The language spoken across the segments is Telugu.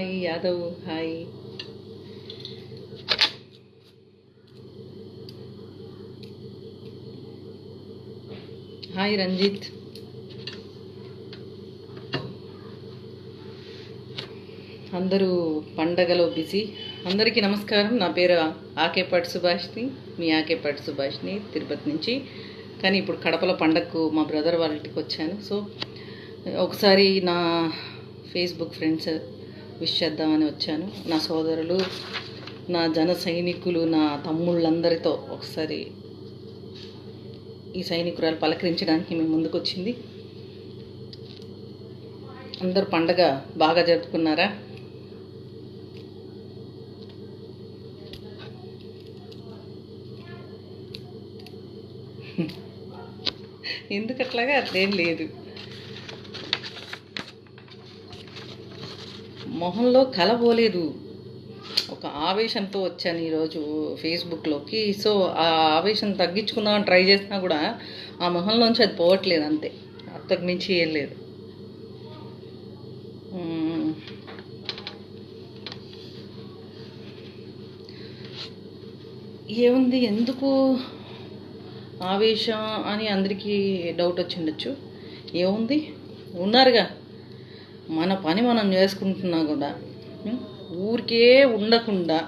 Hi Yadav hi. Hi Ranjith. అందరూ పండగలో బిజీ. అందరికీ నమస్కారం. నా పేరు ఆకేపాటి సుభాష్ని మీ ఆకేపాటి సుభాష్ని తిరుపతి నుంచి. కానీ ఇప్పుడు కడపలో పండగకు మా బ్రదర్ వాళ్ళ ఇంటికి వచ్చాను. సో ఒకసారి నా ఫేస్బుక్ ఫ్రెండ్స్ విష్ చేద్దామని వచ్చాను. నా సోదరులు నా జన సైనికులు నా తమ్ముళ్ళందరితో ఒకసారి ఈ సైనికురాలు పలకరించడానికి మేము ముందుకు వచ్చింది అందరూ పండగ బాగా జరుపుకున్నారా? ఎందుకు అట్లాగా లేదు. మొహంలో కల పోలేదు. ఒక ఆవేశంతో వచ్చాను ఈరోజు ఫేస్బుక్లోకి. సో ఆ ఆవేశం తగ్గించుకుందామని ట్రై చేసినా కూడా ఆ మొహంలోంచి అది పోవట్లేదు అంతే. అంతకు మించి ఏం లేదు. ఏముంది? ఎందుకు ఆవేశం అని అందరికీ డౌట్ వచ్చిండొచ్చు ఏముంది? ఉన్నారుగా. మన పని మనం చేసుకుంటున్నా కూడా ఊరికే ఉండకుండా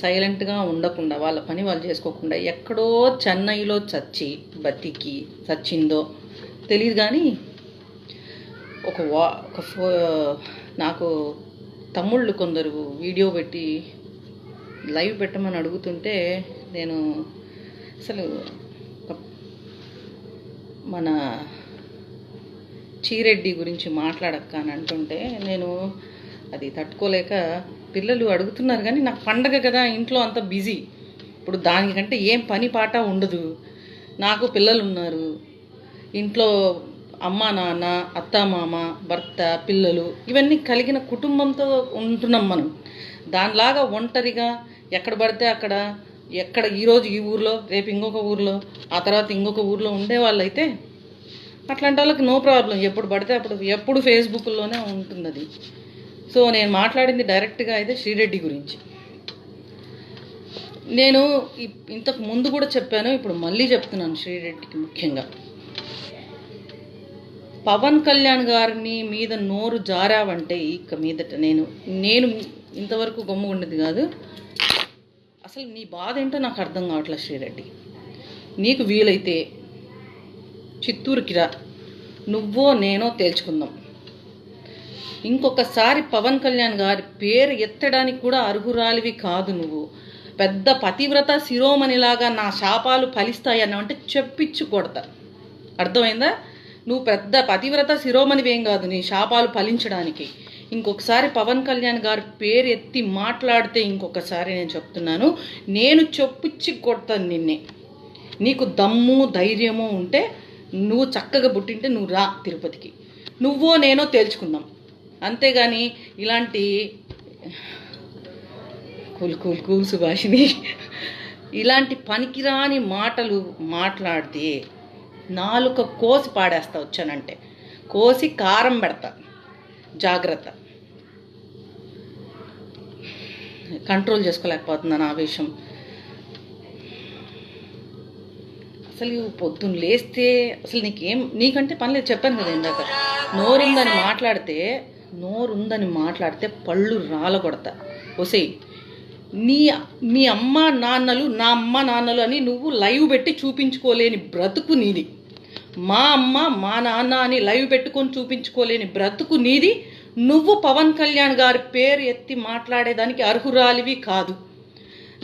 సైలెంట్గా ఉండకుండా వాళ్ళ పని వాళ్ళు చేసుకోకుండా ఎక్కడో చెన్నైలో చచ్చి బతికి చచ్చిందో తెలియదు కానీ ఒక వా ఒక ఫో నాకు తమ్ముళ్ళు కొందరు వీడియో పెట్టి లైవ్ పెట్టమని అడుగుతుంటే నేను అసలు మన చీరెడ్డి గురించి మాట్లాడక్క అని అంటుంటే నేను అది తట్టుకోలేక పిల్లలు అడుగుతున్నారు కానీ నాకు పండగ కదా ఇంట్లో అంత బిజీ. ఇప్పుడు దానికంటే ఏం పని పాట ఉండదు. నాకు పిల్లలు ఉన్నారు ఇంట్లో అమ్మ నాన్న అత్త మామ భర్త పిల్లలు ఇవన్నీ కలిగిన కుటుంబంతో ఉంటున్నాం మనం. దానిలాగా ఒంటరిగా ఎక్కడ పడితే అక్కడ ఎక్కడ ఈరోజు ఈ ఊర్లో రేపు ఇంకొక ఊర్లో ఆ తర్వాత ఇంకొక ఊర్లో ఉండేవాళ్ళైతే అట్లాంటి వాళ్ళకి నో ప్రాబ్లం ఎప్పుడు పడితే అప్పుడు ఎప్పుడు ఫేస్బుక్లోనే ఉంటుంది అది సో నేను మాట్లాడింది డైరెక్ట్గా అయితే శ్రీరెడ్డి గురించి. నేను ఇంతకు ముందు కూడా చెప్పాను ఇప్పుడు మళ్ళీ చెప్తున్నాను శ్రీరెడ్డికి ముఖ్యంగా. పవన్ కళ్యాణ్ గారిని మీద నోరు జారావంటే ఇక మీదట నేను నేను ఇంతవరకు గమ్ము ఉండేది కాదు. అసలు నీ బాధ ఏంటో నాకు అర్థం కావట్లేదు శ్రీరెడ్డి. నీకు వీలైతే చిత్తూరుకి రా నువ్వో నేనో తేల్చుకుందాం. ఇంకొకసారి పవన్ కళ్యాణ్ గారి పేరు ఎత్తడానికి కూడా అర్హురాలివి కాదు నువ్వు. పెద్ద పతివ్రత శిరోమణిలాగా నా శాపాలు ఫలిస్తాయి అన్నావంటే చెప్పిచ్చు కొడతా. అర్థమైందా? నువ్వు పెద్ద పతివ్రత శిరోమణివేం కాదు నీ శాపాలు ఫలించడానికి. ఇంకొకసారి పవన్ కళ్యాణ్ గారి పేరు ఎత్తి మాట్లాడితే ఇంకొకసారి నేను చెప్తున్నాను. నేను చెప్పుచ్చి కొడతాను నిన్నే. నీకు దమ్ము ధైర్యము ఉంటే నువ్వు చక్కగా పుట్టింటే నువ్వు రా తిరుపతికి. నువ్వో నేనో తేల్చుకుందాం. అంతేగాని ఇలాంటి కూల్ కూల్ కూల్ సుభాషిని ఇలాంటి పనికిరాని మాటలు మాట్లాడితే నాలుక కోసి పాడేస్తా వచ్చానంటే కోసి కారం పెడతా. జాగ్రత్త. కంట్రోల్ చేసుకోలేకపోతున్నాను ఆవేశం. అసలు పొద్దున్న లేస్తే అసలు నీకేం నీకంటే పని లేదు. చెప్పాను కదా ఇందాక. నోరుందని మాట్లాడితే నోరుందని మాట్లాడితే పళ్ళు రాలగొడతా ఒసే నీ మీ అమ్మ నాన్నలు నా అమ్మ నాన్నలు అని నువ్వు లైవ్ పెట్టి చూపించుకోలేని బ్రతుకు నీది. మా అమ్మ మా నాన్న అని లైవ్ పెట్టుకొని చూపించుకోలేని బ్రతుకు నీది. నువ్వు పవన్ కళ్యాణ్ గారి పేరు ఎత్తి మాట్లాడేదానికి అర్హురాలివి కాదు.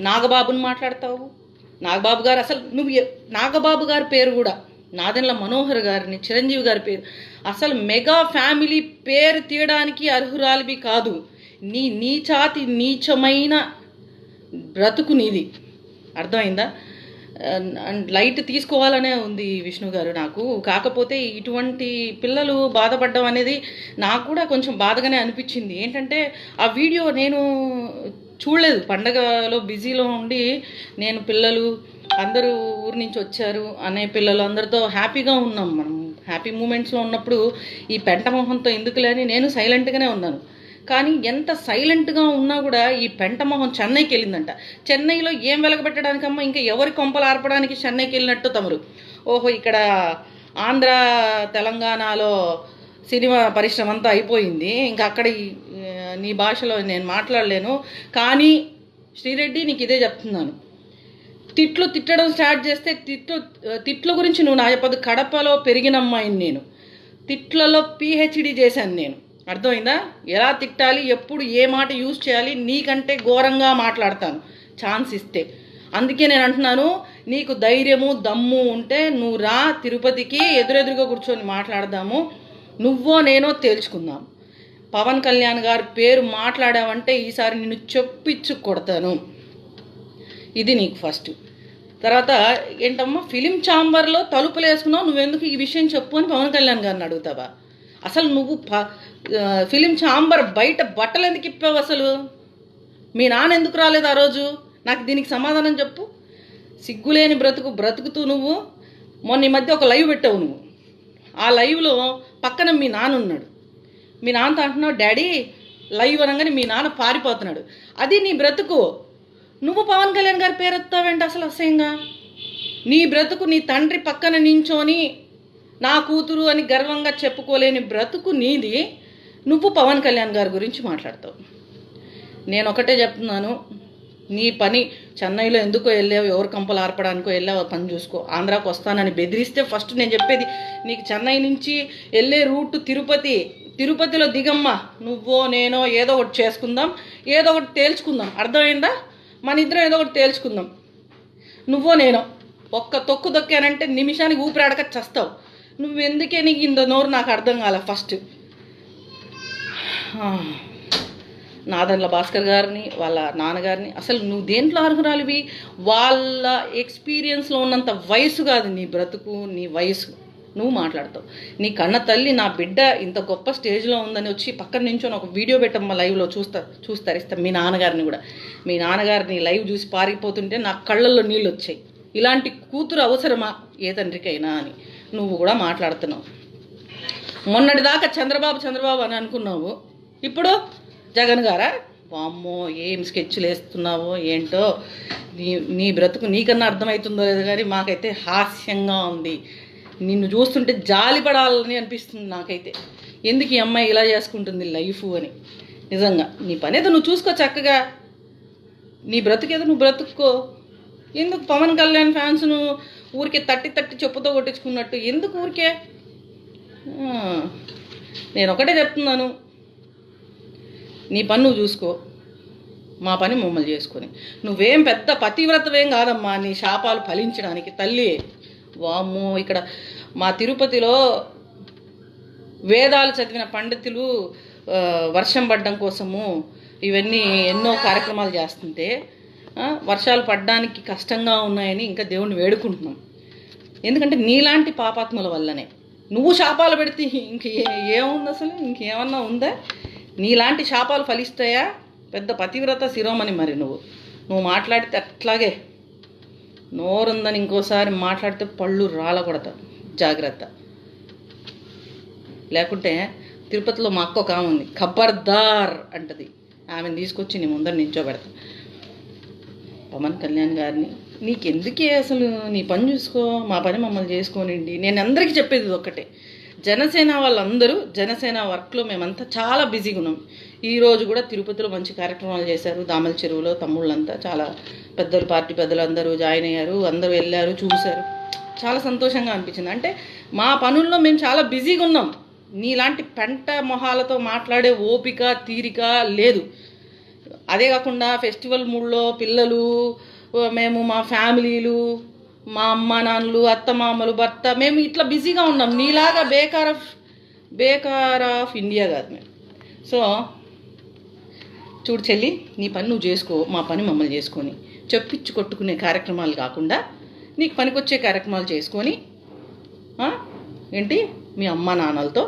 నాగబాబుని మాట్లాడతావు? నాగబాబు గారు అసలు నువ్వు నాగబాబు గారి పేరు కూడా నాదెండ్ల మనోహర్ గారిని చిరంజీవి గారి పేరు అసలు మెగా ఫ్యామిలీ పేరు తీయడానికి అర్హురాలివి కాదు. నీ నీచాతి నీచమైన బ్రతుకు నీది. అర్థమైందా? అండ్ లైట్ తీసుకోవాలనే ఉంది విష్ణు గారు నాకు. కాకపోతే ఇటువంటి పిల్లలు బాధపడడం అనేది నాకు కూడా కొంచెం బాధగానే అనిపించింది. ఏంటంటే ఆ వీడియో నేను చూడలేదు. పండగలో బిజీలో ఉండి నేను పిల్లలు అందరూ ఊరి నుంచి వచ్చారు అనే పిల్లలు అందరితో హ్యాపీగా ఉన్నాం మనం. హ్యాపీ మూమెంట్స్లో ఉన్నప్పుడు ఈ పెంట మొహంతో ఎందుకులే నేను సైలెంట్గానే ఉన్నాను. కానీ ఎంత సైలెంట్గా ఉన్నా కూడా ఈ పెంట మొహం చెన్నైకి వెళ్ళిందంట. చెన్నైలో ఏం వెలగబెట్టడానికమ్మా? ఇంకా ఎవరి కొంపలు ఆర్పడానికి చెన్నైకి వెళ్ళినట్టు తమరు. ఓహో ఇక్కడ ఆంధ్ర తెలంగాణలో సినిమా పరిశ్రమ అంతా అయిపోయింది. ఇంకా అక్కడ నీ భాషలో నేను మాట్లాడలేను. కానీ శ్రీరెడ్డి నీకు ఇదే చెప్తున్నాను. తిట్లు తిట్టడం స్టార్ట్ చేస్తే తిట్లు తిట్ల గురించి నువ్వు నా చెప్పదు కడపలో పెరిగిన అమ్మాయిని నేను. తిట్లలో పిహెచ్డి చేశాను నేను. అర్థమైందా? ఎలా తిట్టాలి? ఎప్పుడు ఏ మాట యూజ్ చేయాలి? నీకంటే ఘోరంగా మాట్లాడతాను. ఛాన్స్ ఇస్తే. అందుకే నేను అంటున్నాను నీకు ధైర్యము దమ్ము ఉంటే నువ్వు రా తిరుపతికి ఎదురెదురుగా కూర్చొని మాట్లాడదాము. నువ్వో నేనో తేల్చుకుందాం. పవన్ కళ్యాణ్ గారి పేరు మాట్లాడావంటే ఈసారి నిన్ను చొప్పిచ్చు కొడతాను. ఇది నీకు ఫస్ట్ తర్వాత ఏంటమ్మా ఫిలిం ఛాంబర్లో తలుపులు వేసుకున్నావు నువ్వెందుకు ఈ విషయం చెప్పు అని పవన్ కళ్యాణ్ గారిని అడుగుతావా? అసలు నువ్వు ప ఫిలిం ఛాంబర్ బయట బట్టలు ఎందుకు ఇప్పావు అసలు? మీ నాన్న ఎందుకు రాలేదు ఆ రోజు? నాకు దీనికి సమాధానం చెప్పు. సిగ్గులేని బ్రతుకు బ్రతుకుతూ నువ్వు. మొన్న ఈ మధ్య ఒక లైవ్ పెట్టావు నువ్వు. ఆ లైవ్లో పక్కన మీ నాన్న ఉన్నాడు. మీ నాన్నతో అంటున్నావు డాడీ లైవ్ అనగానే మీ నాన్న పారిపోతున్నాడు. అది నీ బ్రతుకు. నువ్వు పవన్ కళ్యాణ్ గారి పేరు వస్తావండి అసలు అసహ్యంగా? నీ బ్రతుకు నీ తండ్రి పక్కన నించోని నా కూతురు అని గర్వంగా చెప్పుకోలేని బ్రతుకు నీది. నువ్వు పవన్ కళ్యాణ్ గారి గురించి మాట్లాడతావు. నేను ఒకటే చెప్తున్నాను నీ పని చెన్నైలో ఎందుకో వెళ్ళావు? ఎవరు కంపలు ఆర్పడానికో వెళ్ళావు? పని చూసుకో. ఆంధ్రాకు వస్తానని బెదిరిస్తే ఫస్ట్ నేను చెప్పేది నీకు చెన్నై నుంచి వెళ్ళే రూట్ తిరుపతి తిరుపతిలో దిగమ్మా. నువ్వో నేనో ఏదో ఒకటి చేసుకుందాం ఏదో ఒకటి తేల్చుకుందాం. అర్థమైందా? మన ఇద్దరం ఏదో ఒకటి తేల్చుకుందాం. నువ్వో నేనో. ఒక్క తొక్కు దొక్కానంటే నిమిషానికి ఊపిరాడక చస్తావు. నువ్వు ఎందుకే నీకు ఇంత నోరు నాకు అర్థం కాల ఫస్ట్? నాదన్ల భాస్కర్ గారిని వాళ్ళ నాన్నగారిని. అసలు నువ్వు దేంట్లో అర్హురాలివి? వాళ్ళ ఎక్స్పీరియన్స్లో ఉన్నంత వయసు కాదు నీ బ్రతుకు నీ వయసు. నువ్వు మాట్లాడతావు. నీ కన్న తల్లి నా బిడ్డ ఇంత గొప్ప స్టేజ్లో ఉందని వచ్చి పక్కన నుంచో ఒక వీడియో పెట్టమ్మ లైవ్లో చూస్తా చూస్తారు ఇస్తా మీ నాన్నగారిని కూడా. మీ నాన్నగారిని లైవ్ చూసి పారిపోతుంటే నా కళ్ళల్లో నీళ్ళు వచ్చాయి. ఇలాంటి కూతురు అవసరమా? ఏ తండ్రికైనా అని. నువ్వు కూడా మాట్లాడుతున్నావు. మొన్నటిదాకా చంద్రబాబు చంద్రబాబు అని అనుకున్నావు. ఇప్పుడు జగన్ గారా? వామ్మో ఏం స్కెచ్లు వేస్తున్నావో ఏంటో? నీ నీ బ్రతుకు నీకన్నా అర్థమవుతుందో లేదు కానీ మాకైతే హాస్యంగా ఉంది. నిన్ను చూస్తుంటే జాలి పడాలని అనిపిస్తుంది నాకైతే. ఎందుకు ఈ అమ్మాయి ఇలా చేసుకుంటుంది లైఫ్ అని? నిజంగా నీ పని ఏదో నువ్వు చూసుకో చక్కగా. నీ బ్రతుకేదో నువ్వు బ్రతుక్కో. ఎందుకు పవన్ కళ్యాణ్ ఫ్యాన్స్ను ఊరికే తట్టి తట్టి చెప్పుతో కొట్టించుకున్నట్టు? ఎందుకు ఊరికే? నేను ఒకటే చెప్తున్నాను. నీ పని నువ్వు చూసుకో. మా పని మమ్మల్ని చేసుకొని. నువ్వేం పెద్ద పతివ్రతవేం కాదమ్మా నీ శాపాలు ఫలించడానికి తల్లి. వామ్మో ఇక్కడ మా తిరుపతిలో వేదాలు చదివిన పండితులు వర్షం పడడం కోసము ఇవన్నీ ఎన్నో కార్యక్రమాలు చేస్తుంటే వర్షాలు పడడానికి కష్టంగా ఉన్నాయని ఇంకా దేవుణ్ణి వేడుకుంటున్నాం. ఎందుకంటే నీలాంటి పాపాత్ముల వల్లనే. నువ్వు శాపాలు పెడితే ఇంక ఏ- ఏముంది అసలు? ఇంకేమన్నా ఉందా? నీలాంటి శాపాలు ఫలిస్తాయా? పెద్ద పతివ్రత శిరోమణి మరి నువ్వు. నువ్వు మాట్లాడితే అట్లాగే నోరుందని ఇంకోసారి మాట్లాడితే పళ్ళు రాలకూడదు జాగ్రత్త. లేకుంటే తిరుపతిలో మా అక్క ఒక ఆమె ఉంది. ఖబర్దార్ అంటది. ఆమెను తీసుకొచ్చి నీ ముందర నించోబెడతా. పవన్ కళ్యాణ్ గారిని నీకెందుకే అసలు నీ పని చూసుకో మా పని మమ్మల్ని చేసుకోనండి. నేను అందరికీ చెప్పేది ఇది ఒక్కటే జనసేన వాళ్ళందరూ జనసేన వర్క్లో మేమంతా చాలా బిజీగా ఉన్నాం. ఈరోజు కూడా తిరుపతిలో మంచి కార్యక్రమాలు చేశారు. దామల చెరువులో తమ్ముళ్ళంతా చాలా పెద్దలు పార్టీ పెద్దలు అందరూ జాయిన్ అయ్యారు. అందరూ వెళ్ళారు చూశారు. చాలా సంతోషంగా అనిపించింది. అంటే మా పనుల్లో మేము చాలా బిజీగా ఉన్నాం. నీలాంటి పెంట మొహాలతో మాట్లాడే ఓపిక తీరిక లేదు. అదే కాకుండా ఫెస్టివల్ మూడ్లో పిల్లలు మేము మా ఫ్యామిలీలు మా అమ్మ నాన్నలు అత్త మామలు భర్త మేము ఇట్లా బిజీగా ఉన్నాం. నీలాగా బేకార్ ఆఫ్ బేకార్ ఆఫ్ ఇండియా కాదు మేము. సో చూడు చెల్లి నీ పని నువ్వు చేసుకో మా పని మమ్మల్ని చేసుకొని. చెప్పించి కొట్టుకునే కార్యక్రమాలు కాకుండా నీకు పనికొచ్చే కార్యక్రమాలు చేసుకొని ఏంటి? మీ అమ్మ నాన్నలతో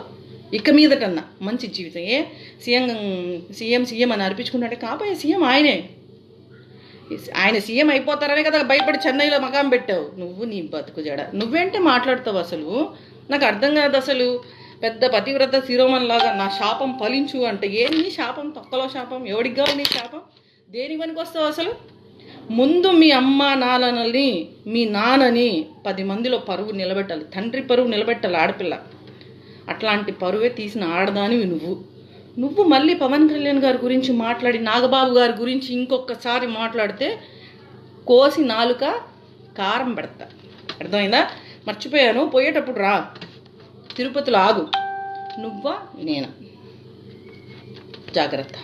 ఇక మీదటన్నా మంచి జీవితం. ఏ సీఎం సీఎం సీఎం అని అనిపించుకున్నాడే కాబోయే సీఎం ఆయనే. ఆయన సీఎం అయిపోతారనే కదా భయపడి చెన్నైలో మకాం పెట్టావు. నువ్వు నీ బతుకు జడ. నువ్వేంటే మాట్లాడతావు అసలు? నాకు అర్థం కాదు అసలు. పెద్ద పతివ్రత శిరోమణిలాగా నా శాపం ఫలించు అంటే ఏం నీ శాపం? తొక్కలో శాపం ఎవడికి కావాలి నీ శాపం? దేని పనికి వస్తావు అసలు? ముందు మీ అమ్మ నాన్నని మీ నాన్నని పది మందిలో పరువు నిలబెట్టాలి. తండ్రి పరువు నిలబెట్టాలి ఆడపిల్ల. అట్లాంటి పరువే తీసిన ఆడదానివి నువ్వు. నువ్వు మళ్ళీ పవన్ కళ్యాణ్ గారి గురించి మాట్లాడి నాగబాబు గారి గురించి ఇంకొకసారి మాట్లాడితే కోసి నాలుక కారం పెడతా. అర్థమైందా? మర్చిపోయాను. పోయేటప్పుడు రా. తిరుపతిలో ఆగు. నువ్వా నేనా? జాగ్రత్త.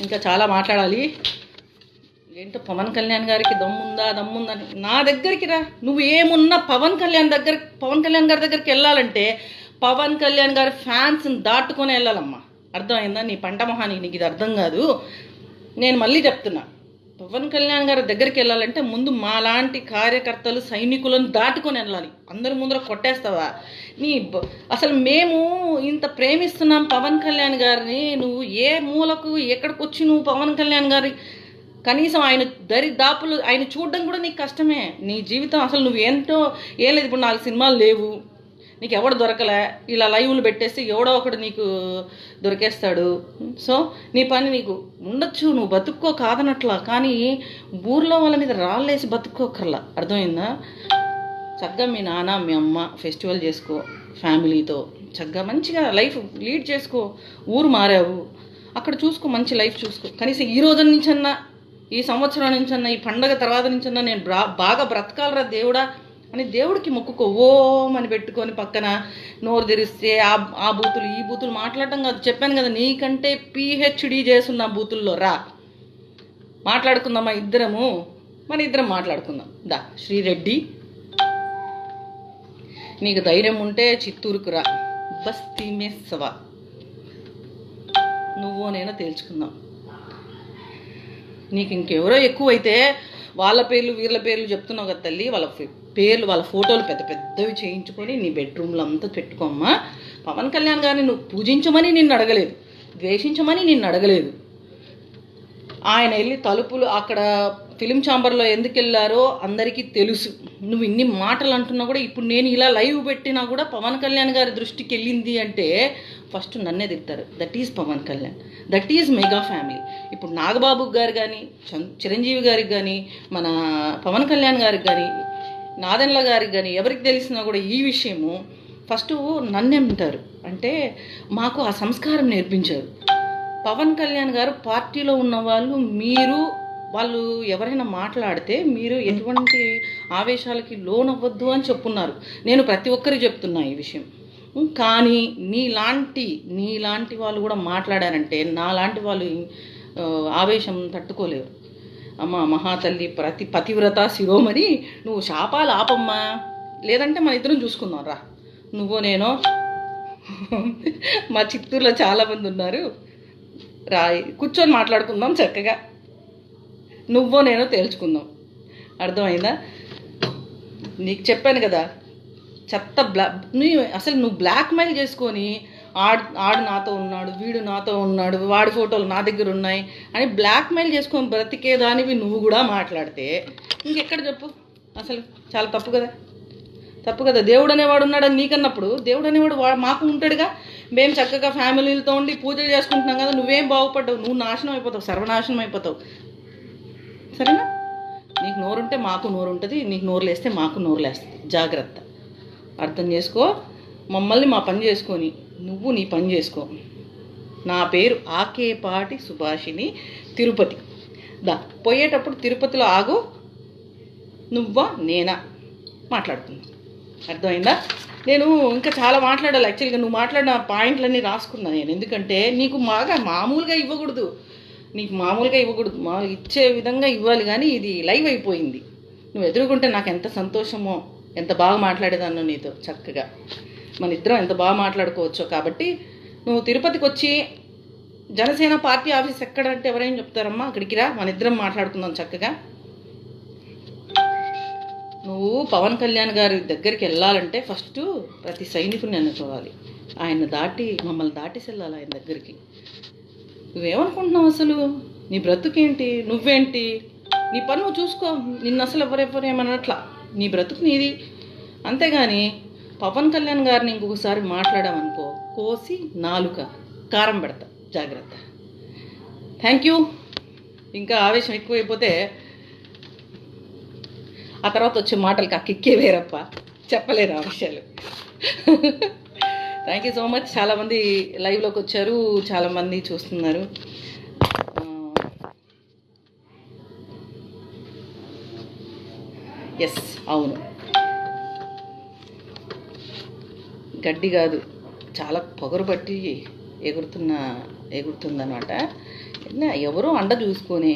ఇంకా చాలా మాట్లాడాలి. ఏంటో పవన్ కళ్యాణ్ గారికి దమ్ముందా దమ్ముందని. నా దగ్గరికి రా. నువ్వు ఏమున్నా పవన్ కళ్యాణ్ దగ్గర పవన్ కళ్యాణ్ గారి దగ్గరికి వెళ్ళాలంటే పవన్ కళ్యాణ్ గారి ఫ్యాన్స్ని దాటుకొని వెళ్ళాలమ్మా. అర్థమైందా? నీ పంట మొహానికి నీకు ఇది అర్థం కాదు. నేను మళ్ళీ చెప్తున్నా. పవన్ కళ్యాణ్ గారి దగ్గరికి వెళ్ళాలంటే ముందు మాలాంటి కార్యకర్తలు సైనికులను దాటుకొని వెళ్ళాలి. అందరి ముందర కొట్టేస్తావా? నీ అసలు మేము ఇంత ప్రేమిస్తున్నాం పవన్ కళ్యాణ్ గారిని. నువ్వు ఏ మూలకు ఎక్కడికి వచ్చి నువ్వు పవన్ కళ్యాణ్ గారి కనీసం ఆయన దరి దాపులు ఆయన చూడడం కూడా నీకు కష్టమే. నీ జీవితం అసలు నువ్వు ఏంటో ఏం లేదు. ఇప్పుడు నాలుగు సినిమాలు లేవు. నీకు ఎవడు దొరకలే? ఇలా లైవ్లు పెట్టేస్తే ఎవడో ఒకడు నీకు దొరికేస్తాడు. సో నీ పని నీకు ఉండొచ్చు నువ్వు బతుక్కో కాదనట్లా కానీ ఊర్లో వాళ్ళ మీద రాళ్ళేసి బతుక్కోకర్లా. అర్థమైందా? చక్కగా మీ నాన్న మీ అమ్మ ఫెస్టివల్ చేసుకో ఫ్యామిలీతో. చక్కగా మంచిగా లైఫ్ లీడ్ చేసుకో ఊరు మారావు. అక్కడ చూసుకో మంచి లైఫ్ చూసుకో. కనీసం ఈ రోజు నుంచన్నా ఈ సంవత్సరం నుంచన్నా ఈ పండగ తర్వాత నుంచన్నా నేను బ్రా బాగా బ్రతకాలరా దేవుడా. అని దేవుడికి మొక్కుకో ఓం అని పెట్టుకొని పక్కన నోరు తెరిస్తే ఆ ఆ బూతులు ఈ బూతులు మాట్లాడటం కాదు. చెప్పాను కదా నీకంటే పిహెచ్డి చేస్తున్న బూతుల్లో రా. మాట్లాడుకుందామా ఇద్దరము? మన ఇద్దరం మాట్లాడుకుందాం. దా శ్రీరెడ్డి. నీకు ధైర్యం ఉంటే చిత్తూరుకు రా. బస్తీ మెస్సవా నువ్వు నేను తేల్చుకుందాం. నీకు ఇంకెవరో ఎక్కువైతే వాళ్ళ పేర్లు వీళ్ళ పేర్లు చెప్తున్నావు కదా తల్లి వాళ్ళ పేర్లు వాళ్ళ ఫోటోలు పెద్ద పెద్దవి చేయించుకొని నీ బెడ్రూమ్లో అంతా పెట్టుకోమ్మా. పవన్ కళ్యాణ్ గారిని నువ్వు పూజించమని నిన్ను అడగలేదు. ద్వేషించమని నిన్ను అడగలేదు. ఆయన వెళ్ళి తలుపులు అక్కడ ఫిలిం ఛాంబర్లో ఎందుకు వెళ్ళారో అందరికీ తెలుసు. నువ్వు ఇన్ని మాటలు అంటున్నా కూడా ఇప్పుడు నేను ఇలా లైవ్ పెట్టినా కూడా పవన్ కళ్యాణ్ గారి దృష్టికి వెళ్ళింది అంటే ఫస్ట్ నన్నే తిడతారు. That is Pawan Kalyan. That is mega family. ఇప్పుడు నాగబాబు గారు కానీ చం- చిరంజీవి గారికి కానీ మన పవన్ కళ్యాణ్ గారికి కానీ నాదెండ్ల గారికి కానీ ఎవరికి తెలిసినా కూడా ఈ విషయము ఫస్ట్ నన్నెంటారు అంటే మాకు ఆ సంస్కారం నేర్పించారు. పవన్ కళ్యాణ్ గారు పార్టీలో ఉన్న వాళ్ళు మీరు వాళ్ళు ఎవరైనా మాట్లాడితే మీరు ఎటువంటి ఆవేశాలకి లోనవ్వద్దు అని చెప్పున్నారు. నేను ప్రతి ఒక్కరికి చెప్తున్నా ఈ విషయం. కానీ నీలాంటి నీలాంటి వాళ్ళు కూడా మాట్లాడారంటే నాలాంటి వాళ్ళు ఆవేశం తట్టుకోలేరు. అమ్మ మహాతల్లి ప్రతి పతివ్రత శిరోమణి నువ్వు శాపాలు ఆపమ్మా. లేదంటే మన ఇద్దరం చూసుకుందాం రా. నువ్వు నేను? మా చిత్తూరులో చాలామంది ఉన్నారు. రా కూర్చొని మాట్లాడుకుందాం చక్కగా. నువ్వో నేనో తేల్చుకుందాం. అర్థమైందా? నీకు చెప్పాను కదా చెత్త బ్లా నువ్వు అసలు నువ్వు బ్లాక్మెయిల్ చేసుకొని ఆడు ఆడు నాతో ఉన్నాడు వీడు నాతో ఉన్నాడు వాడి ఫోటోలు నా దగ్గర ఉన్నాయి అని బ్లాక్మెయిల్ చేసుకొని బ్రతికేదానివి నువ్వు కూడా మాట్లాడితే. ఇంకెక్కడ చెప్పు అసలు చాలా తప్పు కదా. తప్పు కదా. దేవుడు అనేవాడు ఉన్నాడని నీకన్నప్పుడు దేవుడు అనేవాడు వాడు మాకు ఉంటాడుగా. మేము చక్కగా ఫ్యామిలీలతో ఉండి పూజలు చేసుకుంటున్నాం కదా నువ్వేం బాగుపడ్డావు? నువ్వు నాశనం అయిపోతావు సర్వనాశనం అయిపోతావు. సరేనా? నీకు నోరుంటే మాకు నోరు ఉంటుంది నీకు నోరు లేస్తే మాకు నోరు లేస్తుంది. జాగ్రత్త. అర్థం చేసుకో. మమ్మల్ని మా పని చేసుకొని నువ్వు నీ పని చేసుకో. నా పేరు ఆకేపాటి సుభాషిని తిరుపతి. దా పోయేటప్పుడు తిరుపతిలో ఆగు. నువ్వా నేనా? మాట్లాడుకుందాం. అర్థమైందా? నేను ఇంకా చాలా మాట్లాడాలి. యాక్చువల్గా నువ్వు మాట్లాడిన పాయింట్లన్నీ రాసుకున్నా నేను. ఎందుకంటే నీకు బాగా మామూలుగా ఇవ్వకూడదు. నీకు మామూలుగా ఇవ్వకూడదు. మామూలుగా ఇచ్చే విధంగా ఇవ్వాలి కానీ ఇది లైవ్ అయిపోయింది. నువ్వు ఎదురుకుంటే నాకు ఎంత సంతోషమో ఎంత బాగా మాట్లాడేదాన్నో నీతో చక్కగా. మన ఇద్దరం ఎంత బాగా మాట్లాడుకోవచ్చో. కాబట్టి నువ్వు తిరుపతికి వచ్చి జనసేన పార్టీ ఆఫీస్ ఎక్కడంటే ఎవరైనా చెప్తారమ్మా అక్కడికి రా మన ఇద్దరం మాట్లాడుకుందాం చక్కగా. నువ్వు పవన్ కళ్యాణ్ గారి దగ్గరికి వెళ్ళాలంటే ఫస్ట్ ప్రతి సైనికుని అనుకోవాలి ఆయన దాటి మమ్మల్ని దాటి వెళ్ళాలి ఆయన దగ్గరికి. నువ్వేమనుకుంటున్నావు అసలు? నీ బ్రతుకేంటి? నువ్వేంటి? నీ పని నువ్వు చూసుకో. నిన్ను అసలు ఎవరెవరు ఏమన్నట్లా నీ బ్రతుకు నీది. అంతేగాని పవన్ కళ్యాణ్ గారిని ఇంకొకసారి మాట్లాడామనుకో కోసి నాలుక కారం పెడతా జాగ్రత్త. థ్యాంక్ యూ ఇంకా ఆవేశం ఎక్కువైపోతే ఆ తర్వాత వచ్చే మాటలకి ఆ కిక్కే వేరప్ప. చెప్పలేరు ఆ విషయాలు. థ్యాంక్ యూ సో మచ్ చాలామంది లైవ్లోకి వచ్చారు చాలామంది చూస్తున్నారు. ఎస్ అవును. గడ్డి కాదు చాలా పొగరు పట్టి ఎగురుతున్న ఎగురుతుందనమాట ఎవరో అండ చూసుకొని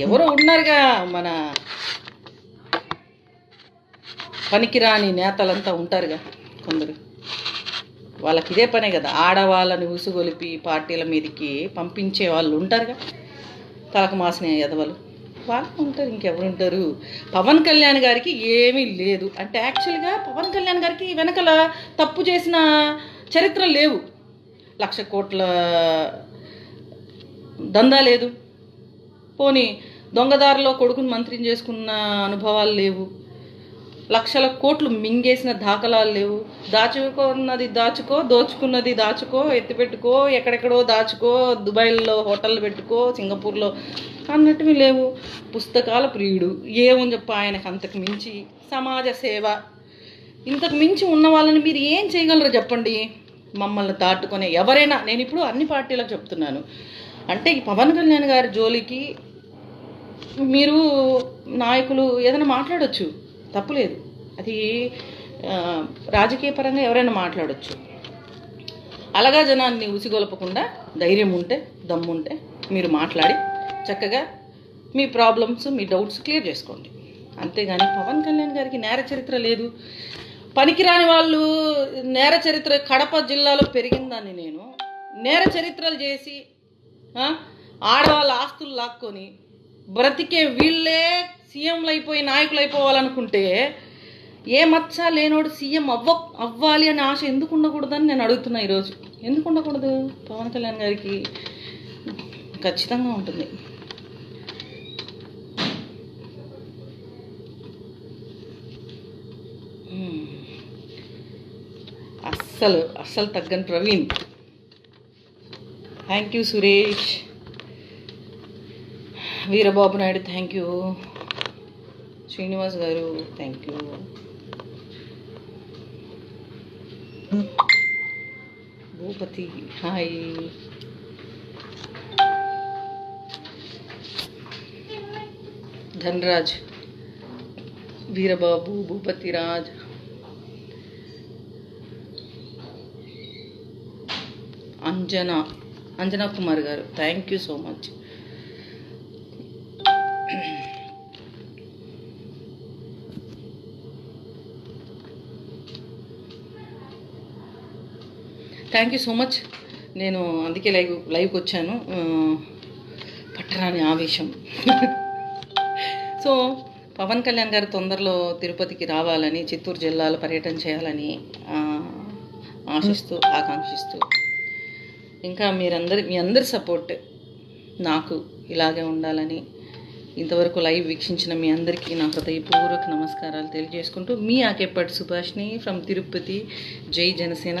ఎవరో ఉన్నారుగా మన పనికిరాని నేతలంతా ఉంటారుగా కొందరు. వాళ్ళకి ఇదే పనే కదా ఆడవాళ్ళని ఉసుగొలిపి పార్టీల మీదకి పంపించే వాళ్ళు ఉంటారుగా. తలకు మాసిన ఎదవలు వాళ్ళు ఉంటారు ఇంకెవరుంటారు పవన్ కళ్యాణ్ గారికి ఏమీ లేదు. అంటే యాక్చువల్గా పవన్ కళ్యాణ్ గారికి వెనకల తప్పు చేసిన చరిత్ర లేవు. లక్ష కోట్ల దందా లేదు. పోనీ దొంగదారిలో కొడుకుని మంత్రిని చేసుకున్న అనుభవాలు లేవు. లక్షల కోట్లు మింగేసిన దాఖలాలు లేవు. దాచుకున్నది దాచుకో దోచుకున్నది దాచుకో ఎత్తిపెట్టుకో ఎక్కడెక్కడో దాచుకో దుబాయ్లో హోటల్ పెట్టుకో సింగపూర్లో అన్నట్టువి లేవు. పుస్తకాల ప్రియుడు. ఏమని చెప్ప ఆయనకు అంతకు మించి? సమాజ సేవ. ఇంతకు మించి ఉన్న వాళ్ళని మీరు ఏం చేయగలరు చెప్పండి? మమ్మల్ని దాటుకొని ఎవరైనా నేను ఇప్పుడు అన్ని పార్టీలకు చెప్తున్నాను. అంటే ఈ పవన్ కళ్యాణ్ గారి జోలికి మీరు నాయకులు ఏదైనా మాట్లాడొచ్చు. తప్పులేదు. అది రాజకీయ పరంగా ఎవరైనా మాట్లాడచ్చు. అలాగా జనాన్ని ఉసిగొలపకుండా ధైర్యం ఉంటే దమ్ముంటే మీరు మాట్లాడి చక్కగా మీ ప్రాబ్లమ్స్ మీ డౌట్స్ క్లియర్ చేసుకోండి. అంతేగాని పవన్ కళ్యాణ్ గారికి నేర చరిత్ర లేదు. పనికిరాని వాళ్ళు నేర చరిత్ర కడప జిల్లాలో పెరిగిందాన్ని నేను నేర చరిత్రలు చేసి ఆడవాళ్ళ ఆస్తులు లాక్కొని బ్రతికే వీళ్ళే సీఎంలు అయిపోయి నాయకులు అయిపోవాలనుకుంటే ఏ మచ్చ లేనోడు సీఎం అవ్వ అవ్వాలి అనే ఆశ ఎందుకు ఉండకూడదని నేను అడుగుతున్నా ఈరోజు. ఎందుకు ఉండకూడదు? పవన్ కళ్యాణ్ గారికి ఖచ్చితంగా ఉంటుంది. అస్సలు అస్సలు తగ్గని Praveen. Thank you Suresh. Veerababu Naidu thank you Srinivas garu thank you Bhupathi hi Dhanraj Veerababu Bhupathi Raj Anjana Anjana Kumar garu thank you so much thank you so much నేను అందుకే లైవ్ లైవ్కి వచ్చాను. పట్టరాని ఆవేశం. సో పవన్ కళ్యాణ్ గారు తొందరలో తిరుపతికి రావాలని చిత్తూరు జిల్లాలో పర్యటన చేయాలని ఆశిస్తూ ఆకాంక్షిస్తూ. ఇంకా మీరందరి మీ అందరి సపోర్ట్ నాకు ఇలాగే ఉండాలని ఇంతవరకు లైవ్ వీక్షించిన మీ అందరికీ నా హృదయపూర్వక నమస్కారాలు తెలియజేసుకుంటూ మీ ఆకేపాటి సుభాష్ని ఫ్రమ్ తిరుపతి. జై జనసేన.